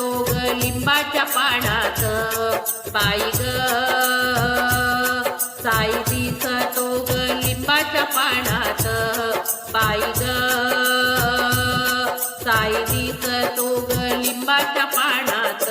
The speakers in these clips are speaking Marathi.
तो ग लिंबाच्या पानात. पायी ग साई दिसतो ग लिंबाच्या पानात. पायी ग साई दिसतो ग लिंबाच्या पानात.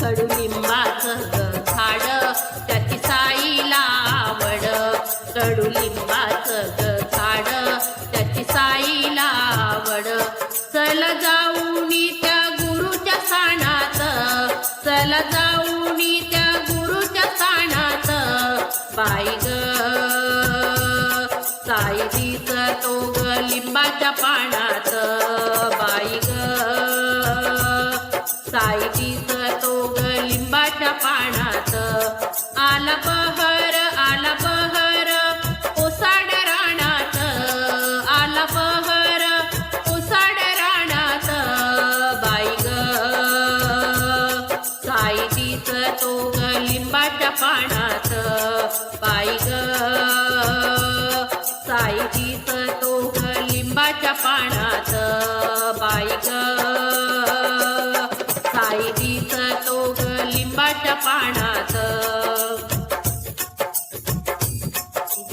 कडुलिंबाचं ग झाड त्याची साईला आवड कडुलिंबाचं ग पानात. बाई ग. साई दिसतो ग लिंबाच्या पानात. आला बहर आला बहर ओसाड राणात आला बहर ओसाड राणात बाई ग. साई दिसतो ग लिंबाच्या पानात. लिंबाच्या बाईक. बाई ग लिंबाच्या पानात.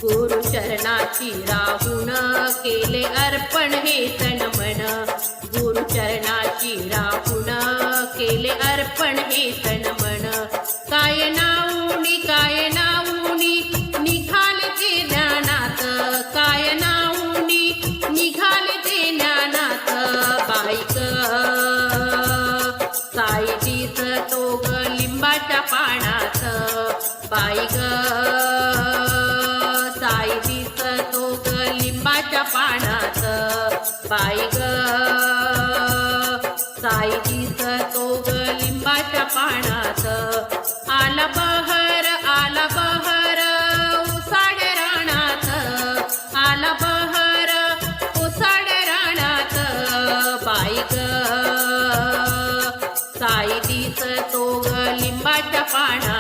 गुरु चरणाची राहून केले अर्पण हे तनमन गुरु चरणाची राहून केले अर्पण हे तनमन साई दिसतो ग लिंबाच्या पानात. बाई ग. साई दिसतो ग लिंबाच्या पानात. आला बहर आला बहर उसाड राणात आला बहर उसाड राणात बाई ग. साई दिसतो ग लिंबाच्या पानात.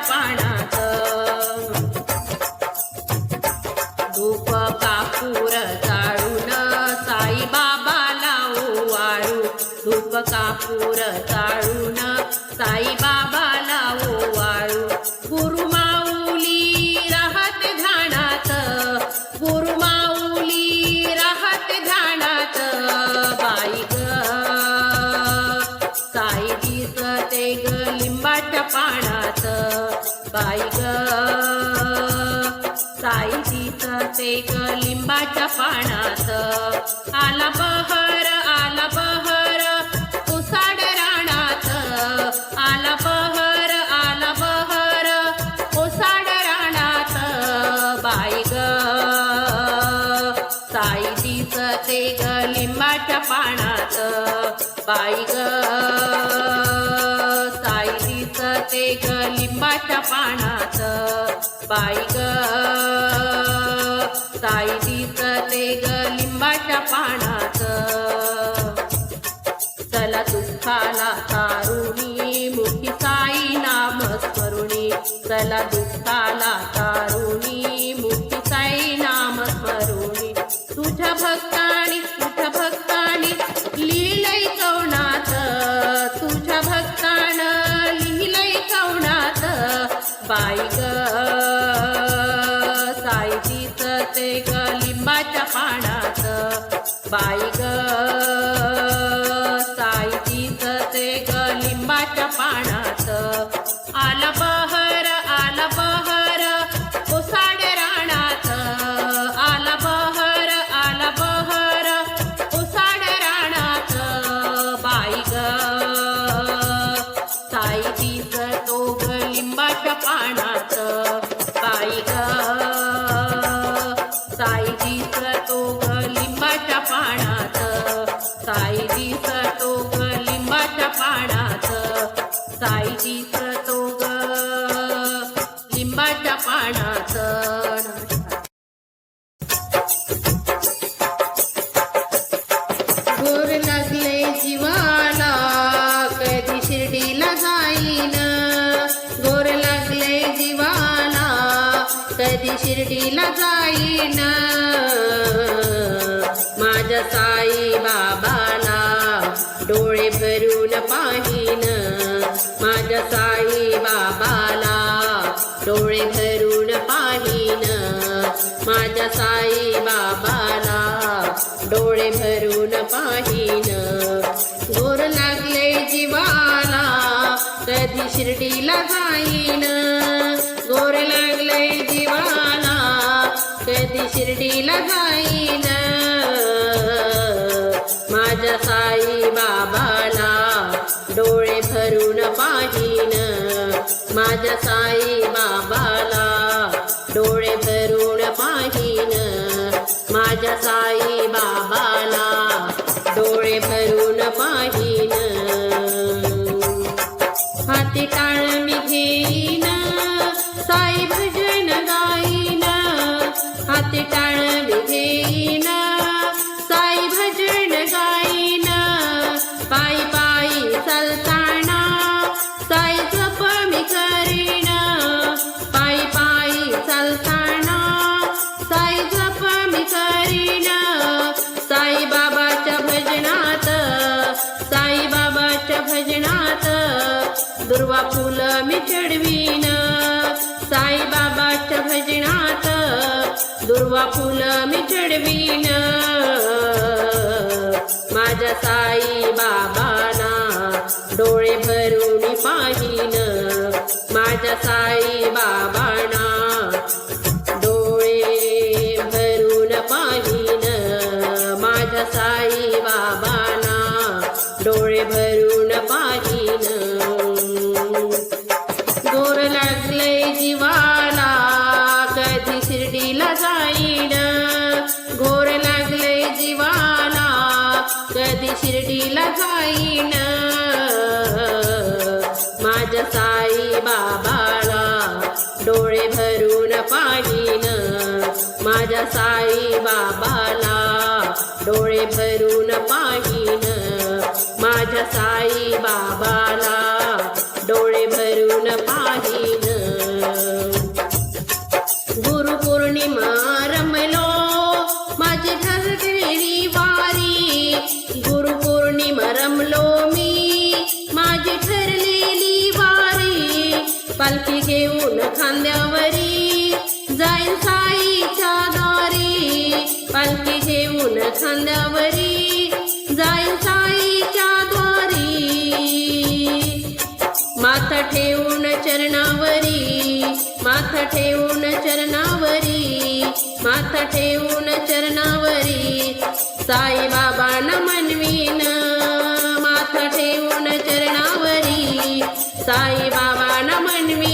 लिंबाच्या पानात धूप कापूर जाळून साई लावू ओवाळू धूप कापूर चाळू ते ग लिंबाच्या पानात. आला बहर आला बहर उसाड राणात आला बहर आला बहर उसाड राणात बाई ग साई दिसते ग लिंबाच्या पानात. बाई ग साई दिसते ग लिंबाच्या पानात. बाई ग साई दिसते ग लिंबाच्या पानात. चला दुःखाला तारुणी मुखी साई नाम स्मरुणी चला दुःखाला शिर्डीला जाईन. माझ्या साई बाबाला डोळे भरून पाहीन. माझ्या साई बाबाला डोळे भरून पाहीन. माझ्या साई बाबाला डोळे भरून पाहीन. गोर लागले जीवाला कधी शिर्डीला जाईन. गोर लागले जीवाला शिर्डीला जाईन. माझ्या साई बाबाला डोळे भरून पाहिन. माझ्या साई बाबाला पूर्वा फुलं मी चढवीन. माझ्या साई बाबाना डोळे भरून पाहिन. माझ्या साई बाबाना साई बाबाला डोळे भरून खांद्यावरी जाईन साईच्या द्वारी. माथा ठेवून चरणावरी माथा ठेवून चरणावरी माथा ठेवून चरणावरी. साई बाबांना मनवीन माथा ठेवून चरणावरी. साई मनवी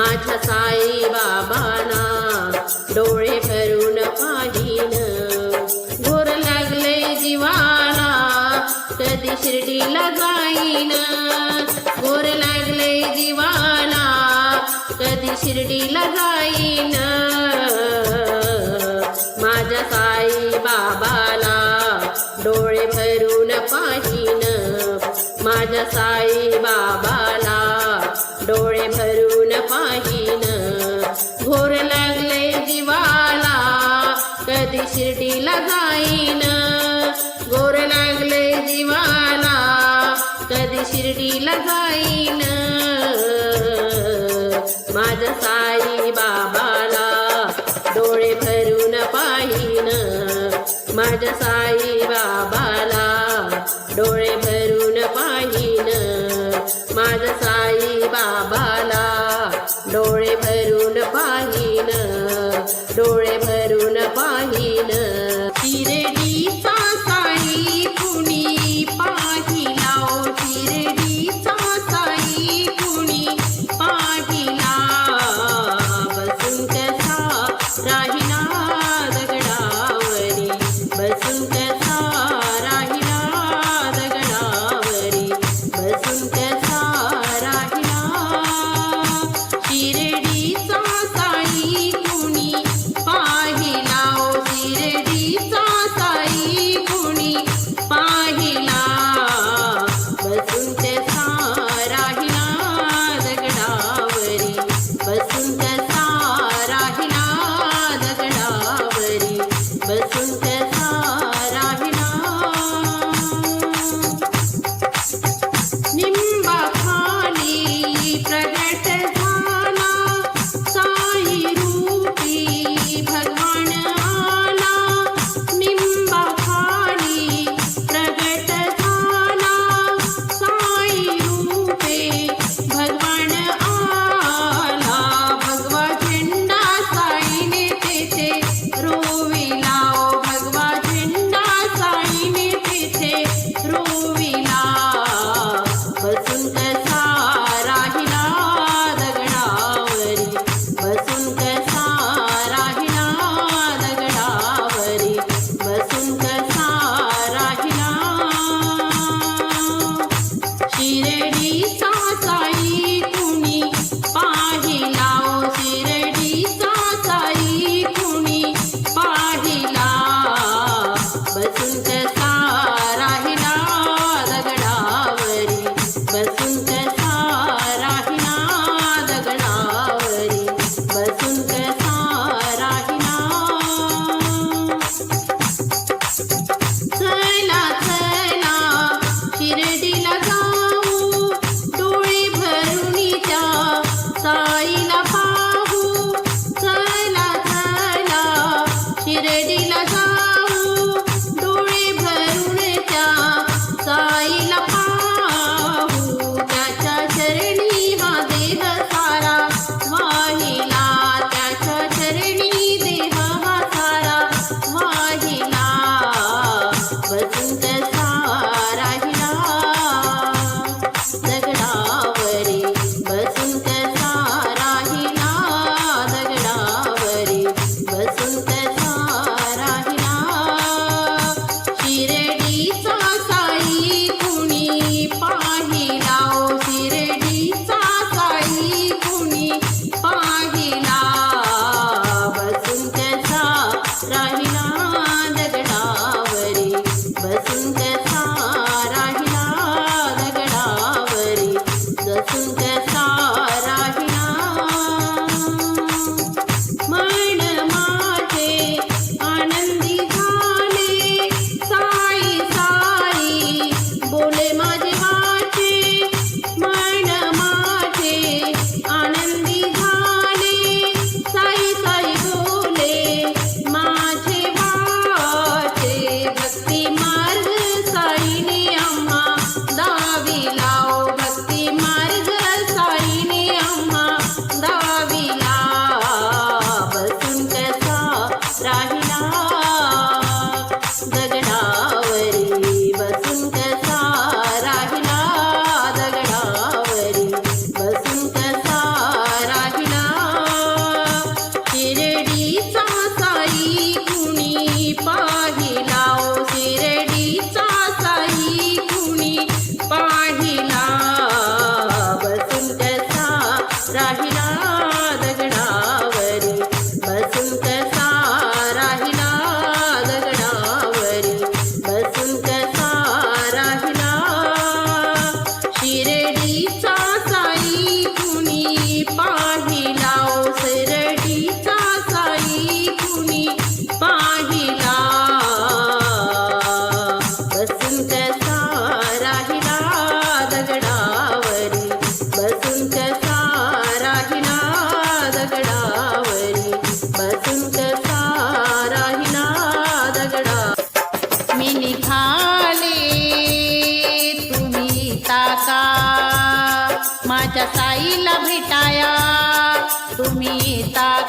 माझ्या साई बाबाना डोळे भरून पाहिन घोर लागले जीवाला कधी शिर्डीला जाईन. घोर लागले जीवाला कधी शिर्डीला जाईन. माझ्या साई बाबाला डोळे भरून पाहिन माझ्या साई बाबा शिर्डीला जाईन माझ्या साई बाबाला डोळे भरून पाहीन. माझ्या साई बाबाला डोळे भरून पाहीन. माझ्या साई बाबाला डोळे भरून पाहीन. डोळे भरून पाहीन.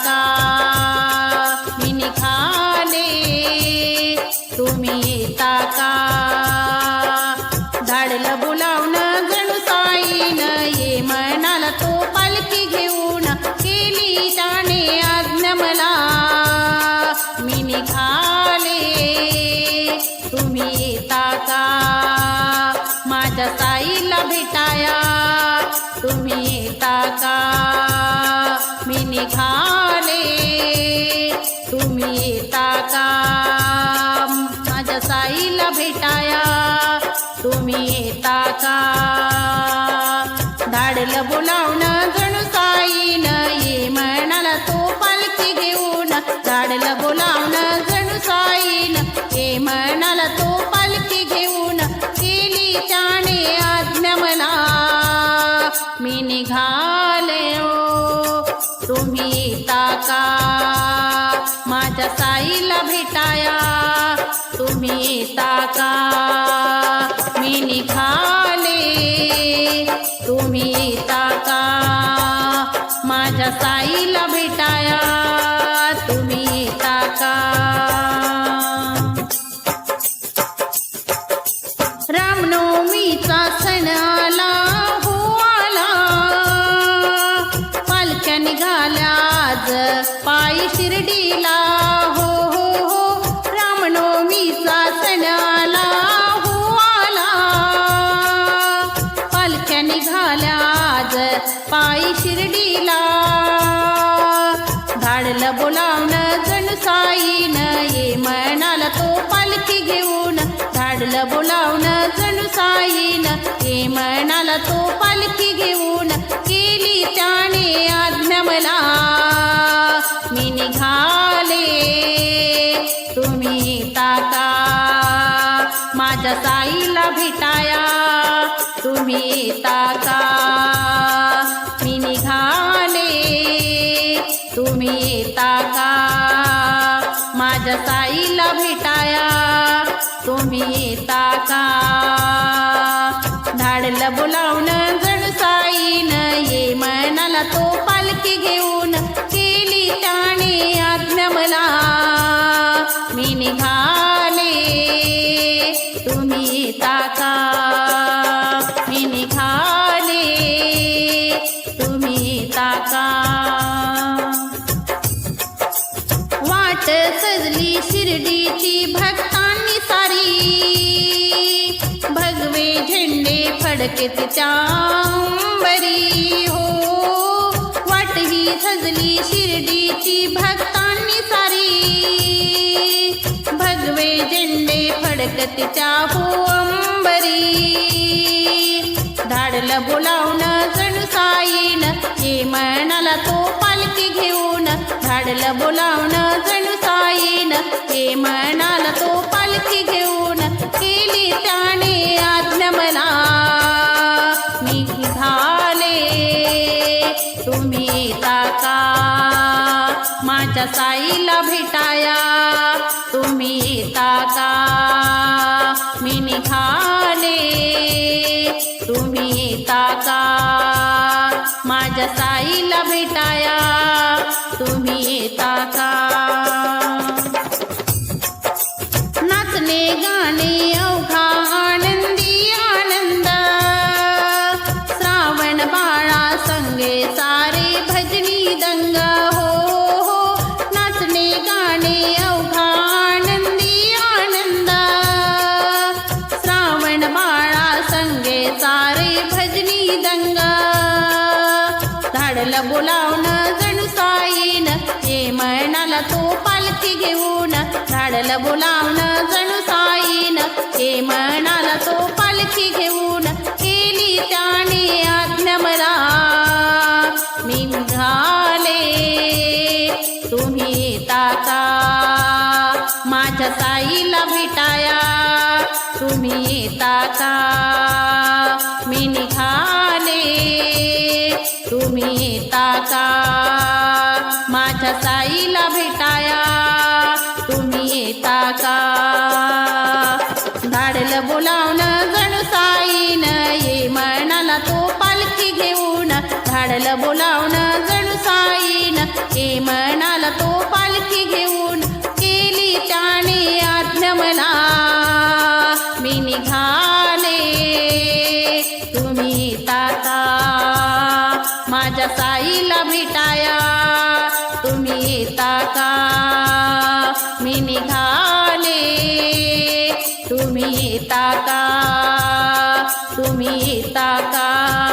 तुम्ही मी निघाले तुम्ही ताका धाडलं बोलावणं जणू साईनं ये म्हणाला तो पालखी घेऊन केली त्याने आज्ञा मला मी निघाले तुम्ही येता का? माझ्या साईला भेटाया तुम्ही येता का? मी निघाले. तुम्ही येता का? माझ्या साईला भेटाया. तुम्ही येता का? धाडलं बोला माझ्या साईला भेटाया. तुम्ही येता का? मी निघाले. तुम्ही येता का? माझ्या साईला भेटाया. बोलावणं जणू साईन ये म्हणाला तो पालखी घेऊन. धाडलं बोलावणं जणू साईन ये म्हणाला तो पालखी घेऊन. केली त्याने आज्ञा मला मी निघाले. तुम्ही ताका माझ्या साईला भेटाया. तुम्ही ताका तुम्ही येता का? माझ्या साईला भेटाया. तुम्ही येता का? धाडलं बोलावणं जण साईन ये म्हणाला तो पालखी घेऊ झेंडे फडके तिच्या हो. वाट ही सजली शिर्डीची भक्तांनी सारी. भगवे झेंडे फडक तिच्या हो अंबरी. धाडलं बोलावणं जणू साईन ये म्हणाला तो पालखी घेऊन. धाडलं बोलावणं माझ्या साईला भेटाया. तुम्ही येता का? मी निघाले. तुम्ही येता का? माझ्या साईला भेटाया. तुम्ही येता का? नाचणे गाणे अवघा धाडलं बोलावणं जणू साईन. ये म्हणाला तो पालखी घेऊन. धाडलं बोलावणं जणू साईन. ये म्हणाला तो पालखी घेऊन केली त्याने आज्ञा मला. मी झाले तुम्ही येता का माझ्या साईला भेटाया. तुम्ही येता का तुम्ही येता का माझ्या साईला भेटाया. तुम्ही येता का? धाडलं बोलावलं जणसा. निघाले. तुम्ही येता का? तुम्ही येता का?